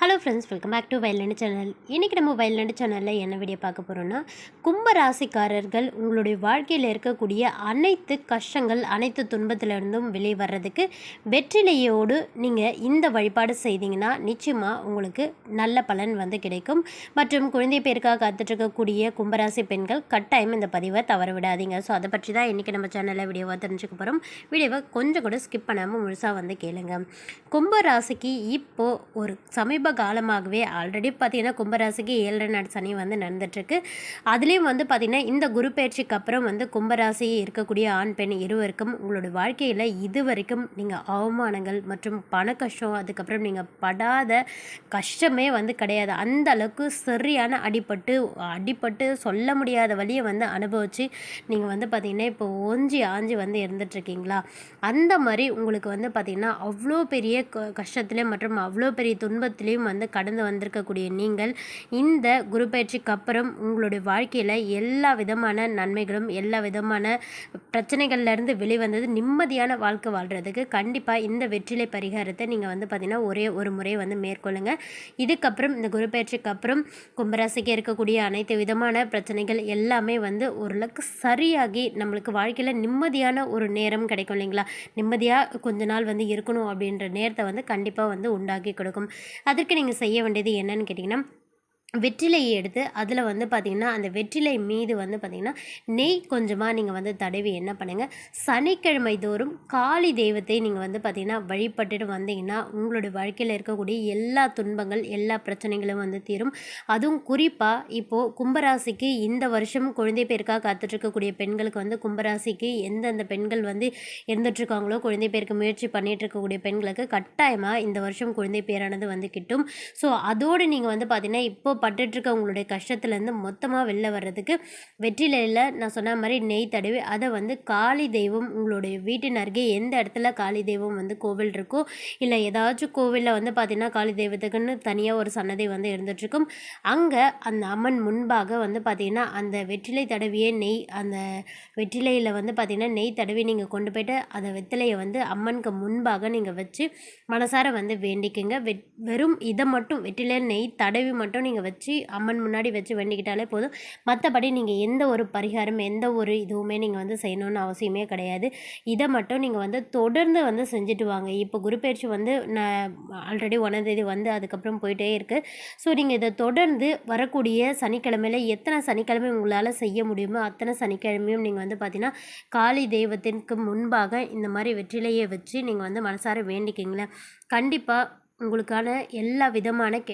Hello friends welcome back to violent channel இன்றைக்கி நம்ம violent சேனலில் என்ன வீடியோ பார்க்க போகிறோன்னா கும்ப ராசிக்காரர்கள் உங்களுடைய வாழ்க்கையில் இருக்கக்கூடிய அனைத்து கஷ்டங்கள் அனைத்து துன்பத்திலிருந்தும் வெளியே வர்றதுக்கு வெற்றிலையோடு நீங்கள் இந்த வழிபாடு செய்தீங்கன்னா நிச்சயமாக உங்களுக்கு நல்ல பலன் வந்து கிடைக்கும். மற்றும் குழந்தை பேருக்காக காத்துட்ருக்கக்கூடிய கும்பராசி பெண்கள் கட்டாயம் இந்த பதிவை தவற விடாதீங்க. ஸோ அதை பற்றி தான் இன்றைக்கி நம்ம சேனலில் வீடியோவாக தெரிஞ்சுக்க போகிறோம் வீடியோவை கொஞ்சம் கூட ஸ்கிப் பண்ணாமல் முழுசாக வந்து கேளுங்க. கும்ப ராசிக்கு இப்போது ஒரு சமீப காலமாகவே ஆல்ரெடி பார்த்தீங்கன்னா கும்பராசிக்கு ஏழரை நாடு சனி வந்து நடந்துட்டுருக்கு. அதுலேயும் வந்து பார்த்திங்கன்னா இந்த குரு பயிற்சிக்கு அப்புறம் வந்து கும்பராசி இருக்கக்கூடிய ஆண் பெண் இருவருக்கும் உங்களோட வாழ்க்கையில் இது வரைக்கும் நீங்கள் அவமானங்கள் மற்றும் பண கஷ்டம் அதுக்கப்புறம் நீங்கள் படாத கஷ்டமே வந்து கிடையாது. அந்த அளவுக்கு சரியான அடிப்பட்டு அடிப்பட்டு சொல்ல முடியாத வழியை வந்து அனுபவித்து நீங்கள் வந்து பார்த்திங்கன்னா இப்போ ஓஞ்சி ஆஞ்சி வந்து இருந்துட்டுருக்கீங்களா? அந்த மாதிரி உங்களுக்கு வந்து பார்த்திங்கன்னா அவ்வளோ பெரிய க கஷ்டத்துலேயும் மற்றும் அவ்வளோ பெரிய துன்பத்திலையும் வந்து கடந்து வந்திருக்கக்கூடிய நீங்கள் இந்த குரு பயிற்சிக்கு அப்புறம் உங்களுடைய வாழ்க்கையில் எல்லா விதமான நன்மைகளும் எல்லா விதமான பிரச்சனைகள்லேருந்து வெளிவந்தது நிம்மதியான வாழ்க்கை வாழ்கிறதுக்கு கண்டிப்பாக இந்த வெற்றிலை பரிகாரத்தை நீங்கள் வந்து பார்த்திங்கன்னா ஒரே ஒரு முறை வந்து மேற்கொள்ளுங்கள் இதுக்கப்புறம் இந்த குரு பயிற்சிக்கு அப்புறம் கும்பராசிக்கு இருக்கக்கூடிய அனைத்து விதமான பிரச்சனைகள் எல்லாமே வந்து ஓரளவுக்கு சரியாகி நம்மளுக்கு வாழ்க்கையில் நிம்மதியான ஒரு நேரம் கிடைக்கும் இல்லைங்களா? நிம்மதியாக கொஞ்ச நாள் வந்து இருக்கணும் அப்படின்ற நேரத்தை வந்து கண்டிப்பாக வந்து உண்டாக்கி கொடுக்கும். அதற்கு நீங்கள் செய்ய வேண்டியது என்னன்னு கேட்டிங்கன்னா வெற்றிலையை எடுத்து அதில் வந்து பார்த்திங்கன்னா அந்த வெற்றிலை மீது வந்து பார்த்திங்கன்னா நெய் கொஞ்சமாக நீங்கள் வந்து தடவி என்ன பண்ணுங்கள் சனிக்கிழமை தோறும் காளி தெய்வத்தை நீங்கள் வந்து பார்த்திங்கன்னா வழிபட்டுட்டு வந்தீங்கன்னா உங்களுடைய வாழ்க்கையில் இருக்கக்கூடிய எல்லா துன்பங்கள் எல்லா பிரச்சனைகளும் வந்து தீரும். அதுவும் குறிப்பாக இப்போது கும்பராசிக்கு இந்த வருஷம் குழந்தை பேருக்காக காத்துட்ருக்கக்கூடிய பெண்களுக்கு வந்து கும்பராசிக்கு எந்தெந்த பெண்கள் வந்து இருந்துகிட்ருக்காங்களோ குழந்தை பேருக்கு முயற்சி பண்ணிகிட்ருக்கக்கூடிய பெண்களுக்கு கட்டாயமாக இந்த வருஷம் குழந்தை பேரானது வந்து கிட்டும். ஸோ அதோடு நீங்கள் வந்து பார்த்திங்கன்னா இப்போ பட்டுட்ருக்கவங்களுடைய கஷ்டத்துலேருந்து மொத்தமாக வெளில வர்றதுக்கு வெற்றிலையில் நான் சொன்ன மாதிரி நெய் தடவி அதை வந்து காளி தெய்வம் உங்களுடைய வீட்டின் அருகே எந்த இடத்துல காளி தெய்வம் வந்து கோவில் இருக்கோ இல்லை ஏதாச்சும் கோவிலில் வந்து பார்த்திங்கன்னா காளி தெய்வத்துக்குன்னு தனியாக ஒரு சன்னதி வந்து இருந்துகிட்ருக்கும் அங்கே அந்த அம்மன் முன்பாக வந்து பார்த்திங்கன்னா அந்த வெற்றிலை தடவிய நெய் அந்த வெற்றிலையில் வந்து பார்த்திங்கன்னா நெய் தடவி நீங்கள் கொண்டு போயிட்டு அந்த வெற்றிலையை வந்து அம்மனுக்கு முன்பாக நீங்கள் வச்சு மனசார வந்து வேண்டிக்குங்க. வெட் வெறும் இதை மட்டும் வெற்றிலையில் நெய் தடவி மட்டும் நீங்கள் வச்சு அம்மன் முன்னாடி வச்சு வேண்டிக்கிட்டாலே போதும். மற்றபடி நீங்கள் எந்த ஒரு பரிகாரம் எந்த ஒரு இதுவுமே நீங்கள் வந்து செய்யணும்னு அவசியமே கிடையாது. இதை மட்டும் நீங்கள் வந்து தொடர்ந்து வந்து செஞ்சுட்டு வாங்க. இப்போ குரு வந்து நான் ஆல்ரெடி ஒன்றாந்தேதி வந்து அதுக்கப்புறம் போயிட்டே இருக்குது ஸோ நீங்கள் இதை தொடர்ந்து வரக்கூடிய சனிக்கிழமையில் எத்தனை சனிக்கிழமை உங்களால் செய்ய முடியுமோ அத்தனை சனிக்கிழமையும் நீங்கள் வந்து பார்த்தீங்கன்னா காளி தெய்வத்திற்கு முன்பாக இந்த மாதிரி வெற்றிலையை வச்சு நீங்கள் வந்து மனசார வேண்டிக்கிங்களேன் கண்டிப்பாக உங்களுக்கான எல்லா விதமான கெ